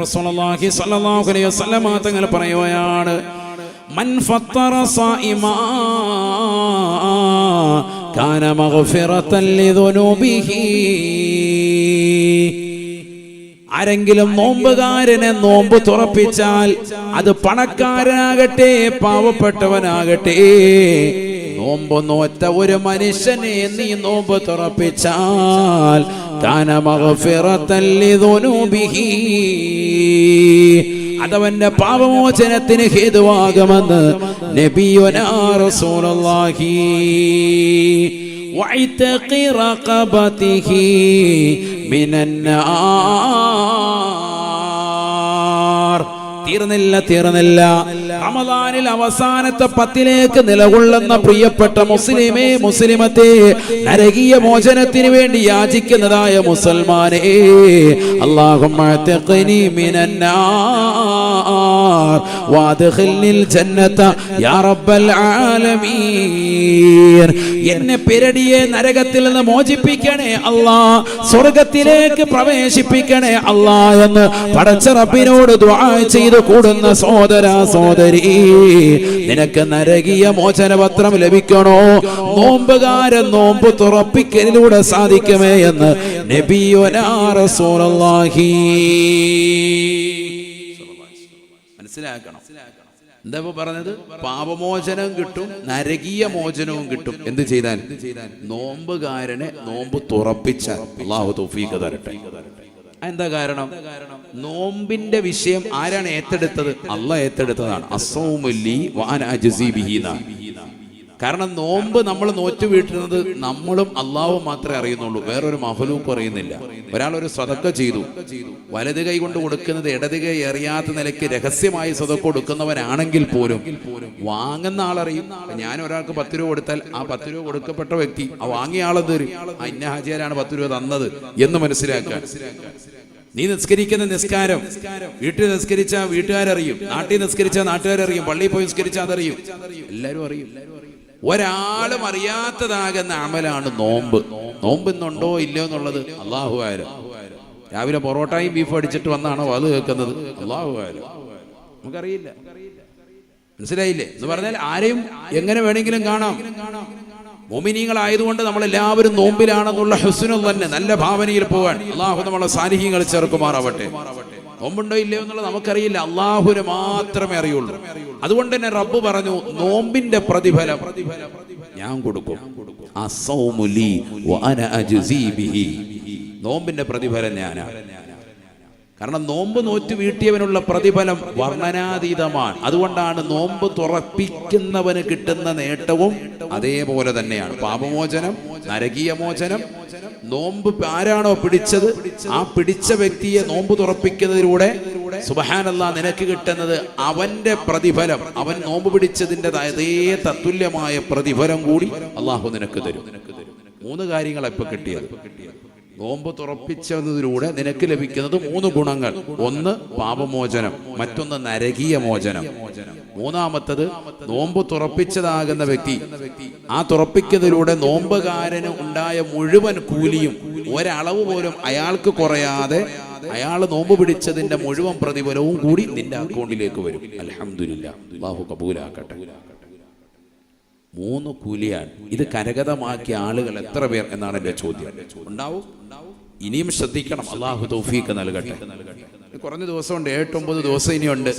റസൂലുള്ളാഹി സ്വല്ലല്ലാഹു അലൈഹി വസല്ലമ തങ്ങൾ പറയുകയാണ് മൻ കാന മഗ്ഫിറതൻ ആരെങ്കിലും നോമ്പുകാരനെ നോമ്പ് തുറപ്പിച്ചാൽ അത് പണക്കാരനാകട്ടെ പാവപ്പെട്ടവനാകട്ടെ. നോമ്പ് നോറ്റ ഒരു മനുഷ്യനെ നീ നോമ്പ് തുറപ്പിച്ചാൽ കാന മഗ്ഫിറത്തൻ ലിദുനൂബിഹി. അതവന്റെ പാപമോചനത്തിന് ഹേതുവാകുമെന്ന് നബിയുനാ റസൂലുള്ളാഹി. വഇതഖി റഖബതിഹി മിനന്നാർ തീർന്നില്ല തീർന്നില്ല. റമദാനിൽ അവസാനത്തെ പത്തിലേക്ക് നിലകൊള്ളുന്ന പ്രിയപ്പെട്ട മുസ്ലിമേ മുസ്ലിമത്തെ നരകീയ മോചനത്തിന് വേണ്ടി യാചിക്കുന്നതായ മുസൽമാനെ തഖനി മിനന്നാർ വാദ്ഖിൽനിൽ ജന്നത യാ റബ്ബൽ ആലമീൻ. എന്നെ പിരടിയെ നരകത്തിൽ നിന്ന് മോചിപ്പിക്കണേ അല്ലാ സ്വർഗത്തിലേക്ക് പ്രവേശിപ്പിക്കണേ അല്ലാ എന്ന് പടച്ച റബ്ബിനോട് ദുആ ചെയ്ത് കൂടുന്ന സോദര സോദരി നിനക്ക് നരകീയ മോചനപത്രം ലഭിക്കണോ? നോമ്പുകാരൻ നോമ്പ് തുറപ്പിക്കലിലൂടെ സാധിക്കുമേ എന്ന് റസൂലുള്ളാഹി. മനസ്സിലാക്കണം. എന്താ പറഞ്ഞത്? പാപമോചനം കിട്ടും നരകീയ മോചനവും കിട്ടും. എന്ത് ചെയ്താൽ? നോമ്പുകാരനെ നോമ്പ് തുറപ്പിച്ചാൽ. അള്ളാഹു തൗഫീഖ് തരട്ടെ. എന്താ കാരണം? നോമ്പിന്റെ വിഷയം ആരാണ് ഏറ്റെടുത്തത്? അല്ല ഏറ്റെടുത്തതാണ്. അസൗമുല്ലി വാന അജ്സി ബിഹി എന്നാണ്. കാരണം നോമ്പ് നമ്മൾ നോറ്റു വീട്ടുന്നത് നമ്മളും അള്ളാഹും മാത്രമേ അറിയുന്നുള്ളൂ. വേറൊരു മഹലൂപ്പ് അറിയുന്നില്ല ഒരാൾ ഒരു സ്വതക്ക ചെയ്തു. വലത് കൈ കൊണ്ട് കൊടുക്കുന്നത് ഇടത് കൈ അറിയാത്ത നിലയ്ക്ക് രഹസ്യമായി സ്വതക്ക കൊടുക്കുന്നവരാണെങ്കിൽ പോലും വാങ്ങുന്ന ആളറിയും ഞാൻ ഒരാൾക്ക് പത്ത് രൂപ കൊടുത്താൽ ആ പത്ത് രൂപ കൊടുക്കപ്പെട്ട വ്യക്തി ആ വാങ്ങിയ ആളെന്ത് വരും? ആ ഇന്ന ഹാജിയാരാണ് പത്ത് രൂപ തന്നത് എന്ന് മനസ്സിലാക്കാൻ. നീ നിസ്കരിക്കുന്ന നിസ്കാരം വീട്ടിൽ നിസ്കരിച്ച വീട്ടുകാരറിയും. നാട്ടിൽ നിസ്കരിച്ച നാട്ടുകാരറിയും. പള്ളിയിൽ പോയി നിസ്കരിച്ച അതറിയും. എല്ലാവരും അറിയും. ഒരാളും അറിയാത്തതാകുന്ന അമലാണ് നോമ്പ്. നോമ്പ് ഇന്നുണ്ടോ ഇല്ലയോ എന്നുള്ളത് അള്ളാഹു ആരും രാവിലെ പൊറോട്ടയും ബീഫ് അടിച്ചിട്ട് വന്നാണോ അത് കേൾക്കുന്നത്? അള്ളാഹു ആരും നമുക്കറിയില്ല. മനസ്സിലായില്ലേ? എന്ന് പറഞ്ഞാൽ ആരെയും എങ്ങനെ വേണമെങ്കിലും കാണാം. മോമിനികളായതുകൊണ്ട് നമ്മൾ എല്ലാവരും നോമ്പിലാണെന്നുള്ള ഹുസ്നു തന്നെ നല്ല ഭാവനയിൽ പോകാൻ അള്ളാഹു നമ്മളെ സാന്നിഹ്യങ്ങൾ ചേർക്കുമാറാവട്ടെ. നോമ്പുണ്ടോ ഇല്ലയോ എന്നുള്ളത് നമുക്കറിയില്ല. അള്ളാഹുവിന് മാത്രമേ അറിയുള്ളൂ. അതുകൊണ്ട് തന്നെ റബ്ബ് പറഞ്ഞു നോമ്പിന്റെ പ്രതിഫലം ഞാൻ കൊടുക്കും. നോമ്പിന്റെ പ്രതിഫലം ഞാനാണ് കാരണം നോമ്പ് നോറ്റ് വീട്ടിയവനുള്ള പ്രതിഫലം വർണനാതീതമാണ്. അതുകൊണ്ടാണ് നോമ്പ് തുറപ്പിക്കുന്നവന് കിട്ടുന്ന നേട്ടവും അതേപോലെ തന്നെയാണ്. പാപമോചനം നരകീയ മോചനം നോമ്പ് ആരാണോ പിടിച്ചത് ആ പിടിച്ച വ്യക്തിയെ നോമ്പ് തുറപ്പിക്കുന്നതിലൂടെ സുബഹാനല്ല നിനക്ക് കിട്ടുന്നത് അവന്റെ പ്രതിഫലം അവൻ നോമ്പ് പിടിച്ചതിന്റെ അതേ തത്തുല്യമായ പ്രതിഫലം കൂടി അള്ളാഹു നിനക്ക് തരും. മൂന്ന് കാര്യങ്ങളാണ് ഇപ്പൊ കിട്ടിയത്. നോമ്പ് തുറപ്പിച്ചതിലൂടെ നിനക്ക് ലഭിക്കുന്നത് മൂന്ന് ഗുണങ്ങൾ. ഒന്ന് പാപമോചനം. മറ്റൊന്ന് നരകീയ മോചനം. മൂന്നാമത്തത് നോമ്പ് തുറപ്പിച്ചതാകുന്ന വ്യക്തി. ആ തുറപ്പിക്കുന്നതിലൂടെ നോമ്പുകാരന് ഉണ്ടായ മുഴുവൻ കൂലിയും ഒരളവ് പോലും അയാൾക്ക് കുറയാതെ അയാൾ നോമ്പ് പിടിച്ചതിന്റെ മുഴുവൻ പ്രതിഫലവും കൂടി നിന്റെ അക്കൗണ്ടിലേക്ക് വരും. അലഹമില്ല ബാഹു കബൂലാക്കട്ടെ. മൂന്ന് കൂലിയാണ്. ഇത് കരഗതമാക്കിയ ആളുകൾ എത്ര പേർ എന്നാണ് എന്റെ ചോദ്യം. ഉണ്ടാവും? ഇനിയും ശ്രദ്ധിക്കണം. അള്ളാഹു തൗഫീഖ് നൽകട്ടെ. കുറഞ്ഞ ദിവസമുണ്ട്. ഏട്ടൊമ്പത് ദിവസം ഇനിയുണ്ട്.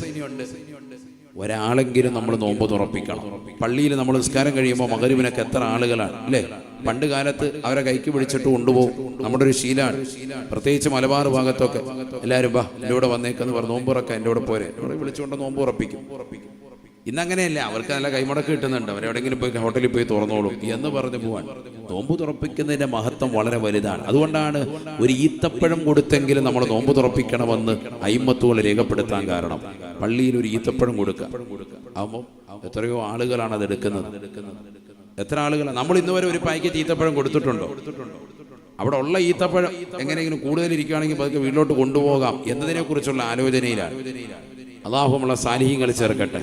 ഒരാളെങ്കിലും നമ്മൾ നോമ്പ് തുറപ്പിക്കണം. പള്ളിയിൽ നമ്മൾ നിസ്കാരം കഴിയുമ്പോൾ മകരുവിനൊക്കെ എത്ര ആളുകളാണ് അല്ലേ? പണ്ട് കാലത്ത് അവരെ കൈക്ക് പിടിച്ചിട്ട് കൊണ്ടുപോകും. നമ്മുടെ ഒരു ശീലാണ്. പ്രത്യേകിച്ച് മലബാർ ഭാഗത്തൊക്കെ. എല്ലാവരും ബാ എന്റെ കൂടെ വന്നേക്കെന്ന് പറഞ്ഞ് നോമ്പ് തുറക്കാം എന്റെ കൂടെ പോരെ. ഇവിടെ വിളിച്ചുകൊണ്ട് നോമ്പ് ഉറപ്പിക്കും ഇന്നങ്ങനെയല്ല അവർക്ക് നല്ല കൈമുടക്ക് കിട്ടുന്നുണ്ട്. അവരെവിടെങ്കിലും പോയി ഹോട്ടലിൽ പോയി തുറന്നോളും എന്ന് പറഞ്ഞ് പോവാൻ. നോമ്പ് തുറപ്പിക്കുന്നതിന്റെ മഹത്വം വളരെ വലുതാണ്. അതുകൊണ്ടാണ് ഒരു ഈത്തപ്പഴം കൊടുത്തെങ്കിലും നമ്മൾ നോമ്പ് തുറപ്പിക്കണമെന്ന് അയിമത്തുകൾ രേഖപ്പെടുത്താൻ കാരണം. പള്ളിയിൽ ഒരു ഈത്തപ്പഴം കൊടുക്കുക ആകുമ്പോൾ എത്രയോ ആളുകളാണ് അത് എടുക്കുന്നത്. എത്ര ആളുകളാണ് നമ്മൾ ഇന്നുവരെ ഒരു പാക്കറ്റ് ഈത്തപ്പഴം കൊടുത്തിട്ടുണ്ടോ? അവിടെ ഉള്ള ഈത്തപ്പഴം എങ്ങനെയെങ്കിലും കൂടുതൽ ഇരിക്കുകയാണെങ്കിൽ പതുക്കെ വീട്ടിലോട്ട് കൊണ്ടുപോകാം എന്നതിനെ കുറിച്ചുള്ള ആലോചനയിലാണ്. അള്ളാഹു നമ്മളെ സാലിഹ്യങ്ങൾ ചേർക്കട്ടെ.